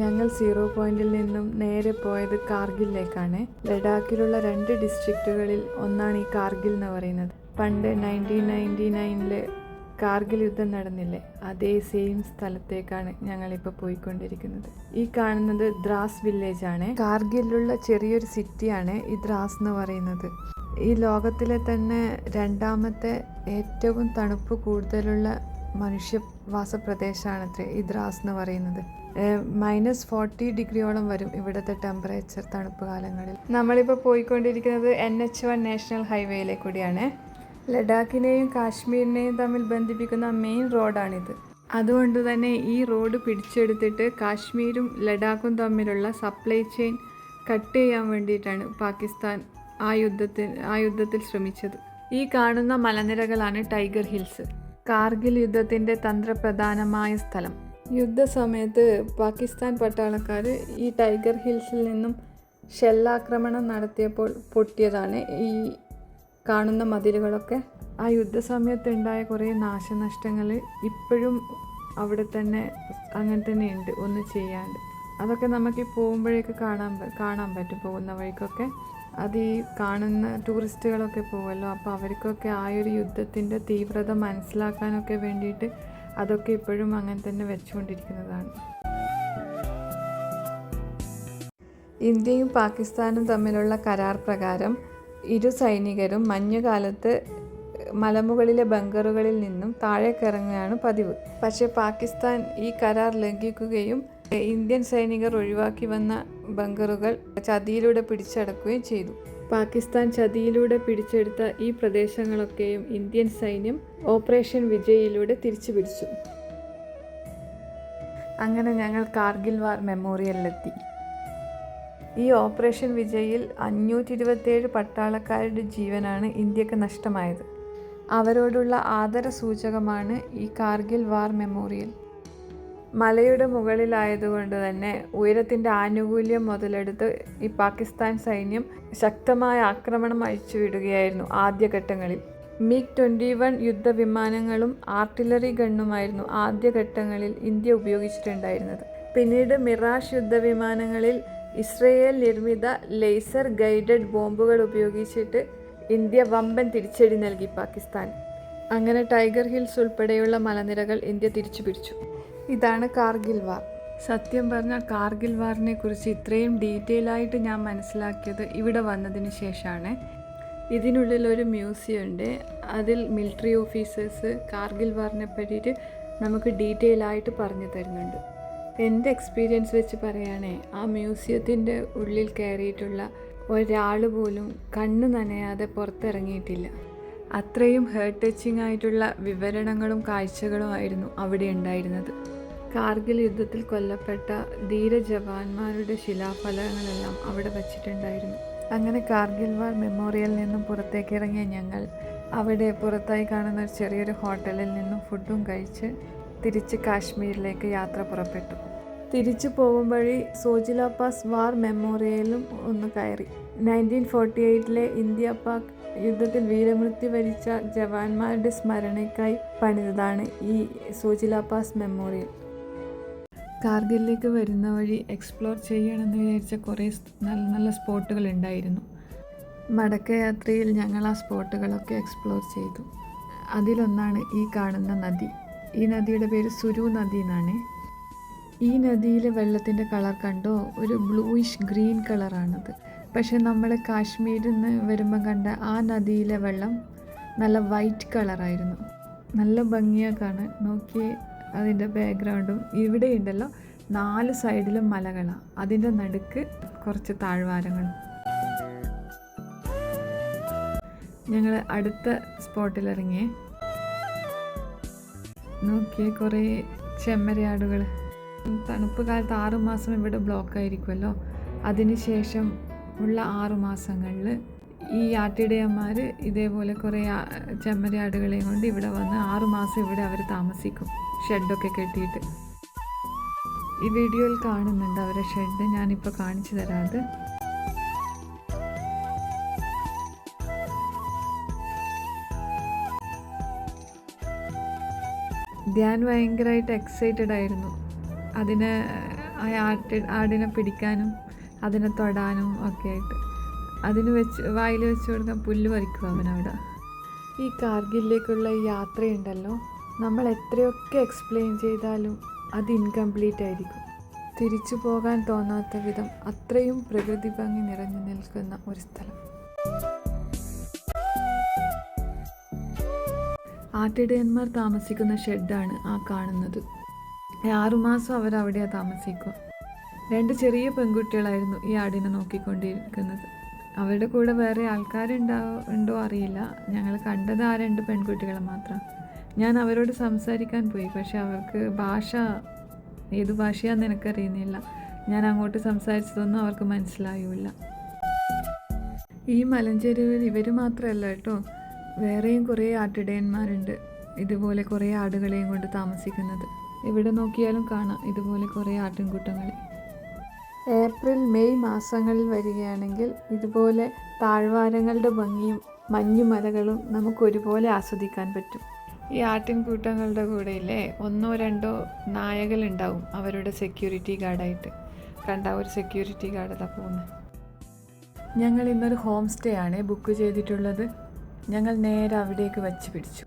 ഞങ്ങൾ സീറോ പോയിന്റിൽ നിന്നും നേരെ പോയത് കാർഗിലിലേക്കാണ്. ലഡാക്കിലുള്ള രണ്ട് ഡിസ്ട്രിക്റ്റുകളിൽ ഒന്നാണ് ഈ കാർഗിൽ എന്ന് പറയുന്നത്. പണ്ട് നയന്റീൻ നയന്റി നയനിൽ കാർഗിൽ യുദ്ധം നടന്നില്ലേ അതേ സെയിം സ്ഥലത്തേക്കാണ് ഞങ്ങളിപ്പോൾ പോയിക്കൊണ്ടിരിക്കുന്നത്. ഈ കാണുന്നത് ദ്രാസ് വില്ലേജ് ആണ് കാർഗിലുള്ള ചെറിയൊരു സിറ്റിയാണ് ഈ ദ്രാസ് എന്ന് പറയുന്നത്. ഈ ലോകത്തിലെ തന്നെ രണ്ടാമത്തെ ഏറ്റവും തണുപ്പ് കൂടുതലുള്ള മനുഷ്യവാസ പ്രദേശമാണത്രേ ഈ ദ്രാസ് എന്ന് പറയുന്നത്. മൈനസ് ഫോർട്ടി ഡിഗ്രിയോളം വരും ഇവിടുത്തെ ടെമ്പറേച്ചർ തണുപ്പ് കാലങ്ങളിൽ. നമ്മളിപ്പോൾ പോയിക്കൊണ്ടിരിക്കുന്നത് എൻ എച്ച് വൺ നാഷണൽ ഹൈവേയിലെ കൂടിയാണ്. ലഡാക്കിനെയും കാശ്മീരിനെയും തമ്മിൽ ബന്ധിപ്പിക്കുന്ന മെയിൻ റോഡാണിത് അതുകൊണ്ട് തന്നെ ഈ റോഡ് പിടിച്ചെടുത്തിട്ട് കാശ്മീരും ലഡാക്കും തമ്മിലുള്ള സപ്ലൈ ചെയിൻ കട്ട് ചെയ്യാൻ വേണ്ടിയിട്ടാണ് പാകിസ്ഥാൻ ആ യുദ്ധത്തിൽ ആ യുദ്ധത്തിൽ ശ്രമിച്ചത്. ഈ കാണുന്ന മലനിരകളാണ് ടൈഗർ ഹിൽസ് കാർഗിൽ യുദ്ധത്തിന്റെ തന്ത്രപ്രധാനമായ സ്ഥലം. യുദ്ധസമയത്ത് പാകിസ്ഥാൻ പട്ടാളക്കാർ ഈ ടൈഗർ ഹിൽസിൽ നിന്നും ഷെല്ലാക്രമണം നടത്തിയപ്പോൾ പൊട്ടിയതാണ് ഈ കാണുന്ന മതിലുകളൊക്കെ. ആ യുദ്ധസമയത്ത് ഉണ്ടായ കുറേ നാശനഷ്ടങ്ങൾ ഇപ്പോഴും അവിടെ തന്നെ അങ്ങനെ തന്നെ ഉണ്ട് ഒന്നും ചെയ്യാണ്ട്. അതൊക്കെ നമുക്ക് പോകുമ്പോഴേക്ക് കാണാൻ കാണാൻ പറ്റും പോകുന്ന വഴിക്കൊക്കെ. അത് ഈ കാണുന്ന ടൂറിസ്റ്റുകളൊക്കെ പോകുമല്ലോ അപ്പോൾ അവർക്കൊക്കെ ആ ഒരു യുദ്ധത്തിന്റെ തീവ്രത മനസ്സിലാക്കാനൊക്കെ വേണ്ടിയിട്ട് അതൊക്കെ ഇപ്പോഴും അങ്ങനെ തന്നെ വെച്ചുകൊണ്ടിരിക്കുന്നതാണ്. ഇന്ത്യയും പാകിസ്ഥാനും തമ്മിലുള്ള കരാർ പ്രകാരം ഇരു സൈനികരും മഞ്ഞുകാലത്ത് മലമുകളിലെ ബങ്കറുകളിൽ നിന്നും താഴേക്കിറങ്ങുകയാണ് പതിവ്. പക്ഷേ പാകിസ്ഥാൻ ഈ കരാർ ലംഘിക്കുകയും ഇന്ത്യൻ സൈനികർ ഒഴിവാക്കി വന്ന ബങ്കറുകൾ ചതിയിലൂടെ പിടിച്ചടക്കുകയും ചെയ്തു. പാകിസ്ഥാൻ ചതിയിലൂടെ പിടിച്ചെടുത്ത ഈ പ്രദേശങ്ങളൊക്കെയും ഇന്ത്യൻ സൈന്യം ഓപ്പറേഷൻ വിജയിലൂടെ തിരിച്ചു പിടിച്ചു അങ്ങനെ ഞങ്ങൾ കാർഗിൽ വാർ മെമ്മോറിയലിലെത്തി. ഈ ഓപ്പറേഷൻ വിജയിൽ അഞ്ഞൂറ്റി ഇരുപത്തേഴ് പട്ടാളക്കാരുടെ ജീവനാണ് ഇന്ത്യയ്ക്ക് നഷ്ടമായത്. അവരോടുള്ള ആദര സൂചകമാണ് ഈ കാർഗിൽ വാർ മെമ്മോറിയൽ. മലയുടെ മുകളിലായതുകൊണ്ട് തന്നെ ഉയരത്തിന്റെ ആനുകൂല്യം മുതലെടുത്ത് ഈ പാകിസ്ഥാൻ സൈന്യം ശക്തമായ ആക്രമണം അഴിച്ചുവിടുകയായിരുന്നു ആദ്യഘട്ടങ്ങളിൽ. മിഗ് ട്വന്റി വൺ യുദ്ധവിമാനങ്ങളും ആർട്ടിലറി ഗണ്ണുമായിരുന്നു ആദ്യഘട്ടങ്ങളിൽ ഇന്ത്യ ഉപയോഗിച്ചിട്ടുണ്ടായിരുന്നത്. പിന്നീട് മിറാഷ് യുദ്ധവിമാനങ്ങളിൽ ഇസ്രയേൽ നിർമ്മിത ലേസർ ഗൈഡഡ് ബോംബുകൾ ഉപയോഗിച്ചിട്ട് ഇന്ത്യ വമ്പൻ തിരിച്ചടി നൽകി പാകിസ്ഥാൻ. അങ്ങനെ ടൈഗർ ഹിൽസ് ഉൾപ്പെടെയുള്ള മലനിരകൾ ഇന്ത്യ തിരിച്ചു പിടിച്ചു ഇതാണ് കാർഗിൽ വാർ. സത്യം പറഞ്ഞാൽ കാർഗിൽ വാറിനെ കുറിച്ച് ഇത്രയും ഡീറ്റെയിൽ ആയിട്ട് ഞാൻ മനസ്സിലാക്കിയത് ഇവിടെ വന്നതിന് ശേഷമാണ്. ഇതിനുള്ളിൽ ഒരു മ്യൂസിയം ഉണ്ട്. അതിൽ മിലിറ്ററി ഓഫീസേഴ്സ് കാർഗിൽ വാറിനെ പറ്റിയിട്ട് നമുക്ക് ഡീറ്റെയിൽ ആയിട്ട് പറഞ്ഞു തരുന്നുണ്ട്. എന്റെ എക്സ്പീരിയൻസ് വെച്ച് പറയുകയാണേ ആ മ്യൂസിയത്തിന്റെ ഉള്ളിൽ കയറിയിട്ടുള്ള ഒരാൾ പോലും കണ്ണ് നനയാതെ പുറത്തിറങ്ങിയിട്ടില്ല. അത്രയും ഹേർട്ട് ടച്ചിങ് ആയിട്ടുള്ള വിവരണങ്ങളും കാഴ്ചകളും ആയിരുന്നു അവിടെ ഉണ്ടായിരുന്നത്. കാർഗിൽ യുദ്ധത്തിൽ കൊല്ലപ്പെട്ട ധീര ജവാന്മാരുടെ ശിലാഫലങ്ങളെല്ലാം അവിടെ വച്ചിട്ടുണ്ടായിരുന്നു. അങ്ങനെ കാർഗിൽ വാർ മെമ്മോറിയലിൽ നിന്നും പുറത്തേക്ക് ഇറങ്ങിയ ഞങ്ങൾ അവിടെ പുറത്തായി കാണുന്ന ഒരു ചെറിയൊരു ഹോട്ടലിൽ നിന്നും ഫുഡും കഴിച്ച് തിരിച്ച് കാശ്മീരിലേക്ക് യാത്ര പുറപ്പെട്ടു. തിരിച്ചു പോകും വഴി സോജില പാസ് വാർ മെമ്മോറിയലും ഒന്ന് കയറി. നയന്റീൻ ഫോർട്ടി എയ്റ്റിലെ ഇന്ത്യ പാക് യുദ്ധത്തിൽ വീരമൃത്യു വരിച്ച ജവാന്മാരുടെ സ്മരണയ്ക്കായി പണിതതാണ് ഈ സോജില പാസ് മെമ്മോറിയൽ. കാർഗിലേക്ക് വരുന്ന വഴി എക്സ്പ്ലോർ ചെയ്യണമെന്ന് വിചാരിച്ച കുറേ നല്ല നല്ല സ്പോട്ടുകൾ ഉണ്ടായിരുന്നു. മടക്കയാത്രയിൽ ഞങ്ങൾ ആ സ്പോട്ടുകളൊക്കെ എക്സ്പ്ലോർ ചെയ്തു. അതിലൊന്നാണ് ഈ കാണുന്ന നദി. ഈ നദിയുടെ പേര് സുരു നദി എന്നാണ്. ഈ നദിയിലെ വെള്ളത്തിന്റെ കളർ കണ്ടോ? ഒരു ബ്ലൂയിഷ് ഗ്രീൻ കളറാണത് പക്ഷേ നമ്മൾ കാശ്മീരിൽ നിന്ന് വരുമ്പോൾ കണ്ട ആ നദിയിലെ വെള്ളം നല്ല വൈറ്റ് കളറായിരുന്നു നല്ല ഭംഗിയാക്കാണ് നോക്കിയേ അതിന്റെ ബാക്ക്ഗ്രൗണ്ടും ഇവിടെ ഉണ്ടല്ലോ. നാല് സൈഡിലും മലകളാണ് അതിന്റെ നടുക്ക് കുറച്ച് താഴ്വാരങ്ങളും. ഞങ്ങൾ അടുത്ത സ്പോട്ടിൽ ഇറങ്ങിയേ. നോക്കിയേ കുറേ ചെമ്മരയാടുകൾ തണുപ്പ് കാലത്ത് ആറുമാസം ഇവിടെ ബ്ലോക്ക് ആയിരിക്കുമല്ലോ അതിനുശേഷം ഉള്ള ആറ് മാസങ്ങളിൽ ഈ ആട്ടിടയന്മാർ ഇതേപോലെ കുറേ ചെമ്മരിയാടുകളെയും കൊണ്ട് ഇവിടെ വന്ന് ആറുമാസം ഇവിടെ അവർ താമസിക്കും ഷെഡൊക്കെ കെട്ടിയിട്ട്. ഈ വീഡിയോയിൽ കാണുന്നുണ്ട് അവരെ ഷെഡ് ഞാനിപ്പോൾ കാണിച്ചു തരാത് ധ്യാൻ ഭയങ്കരമായിട്ട് എക്സൈറ്റഡ് ആയിരുന്നു. അതിനെ ആ ആടിനെ പിടിക്കാനും അതിനെ തൊടാനും ഒക്കെ ആയിട്ട്. അതിന് വെച്ച് വായിൽ വെച്ച് കൊടുക്കാൻ പുല്ല് പറിക്കും അവനവിടെ ഈ കാർഗിലേക്കുള്ള ഈ യാത്രയുണ്ടല്ലോ. നമ്മൾ എത്രയൊക്കെ എക്സ്പ്ലെയിൻ ചെയ്താലും അത് ഇൻകംപ്ലീറ്റ് ആയിരിക്കും. തിരിച്ചു പോകാൻ തോന്നാത്ത വിധം അത്രയും പ്രകൃതി ഭംഗി നിറഞ്ഞു നിൽക്കുന്ന ഒരു സ്ഥലം. ആട്ടിടയന്മാർ താമസിക്കുന്ന ഷെഡാണ് ആ കാണുന്നത്. ആറുമാസം അവരവിടെയാണ് താമസിക്കുക. രണ്ട് ചെറിയ പെൺകുട്ടികളായിരുന്നു ഈ ആടിനെ നോക്കിക്കൊണ്ടിരിക്കുന്നത്. അവരുടെ കൂടെ വേറെ ആൾക്കാരുണ്ടാവോ ഉണ്ടോ അറിയില്ല. ഞങ്ങൾ കണ്ടത് ആ രണ്ട് പെൺകുട്ടികളെ മാത്രം. ഞാൻ അവരോട് സംസാരിക്കാൻ പോയി. പക്ഷെ അവർക്ക് ഭാഷ ഏത് ഭാഷയാണെന്ന് എനിക്കറിയുന്നില്ല. ഞാൻ അങ്ങോട്ട് സംസാരിച്ചതൊന്നും അവർക്ക് മനസ്സിലായില്ല. ഈ മലഞ്ചെരുവിൽ ഇവർ മാത്രമല്ല കേട്ടോ. വേറെയും കുറേ ആട്ടിടയന്മാരുണ്ട്. ഇതുപോലെ കുറേ ആടുകളെയും കൊണ്ട് താമസിക്കുന്നത്. എവിടെ നോക്കിയാലും കാണാം. ഇതുപോലെ കുറേ ആട്ടിൻകൂട്ടങ്ങളെ. ഏപ്രിൽ മെയ് മാസങ്ങളിൽ വരികയാണെങ്കിൽ ഇതുപോലെ താഴ്വാരങ്ങളുടെ ഭംഗിയും മഞ്ഞുമലകളും നമുക്ക് ഒരുപോലെ ആസ്വദിക്കാൻ പറ്റും. ഈ ആട്ടിൻകൂട്ടങ്ങളുടെ കൂടെയില്ലേ ഒന്നോ രണ്ടോ നായകളുണ്ടാവും അവരുടെ സെക്യൂരിറ്റി ഗാർഡായിട്ട്. കണ്ട ഒരു സെക്യൂരിറ്റി ഗാർഡ് പോകുന്നത് ഞങ്ങൾ ഇന്നൊരു ഹോം സ്റ്റേ ആണ് ബുക്ക് ചെയ്തിട്ടുള്ളത്. ഞങ്ങൾ നേരെ അവിടേക്ക് വച്ച് പിടിച്ചു.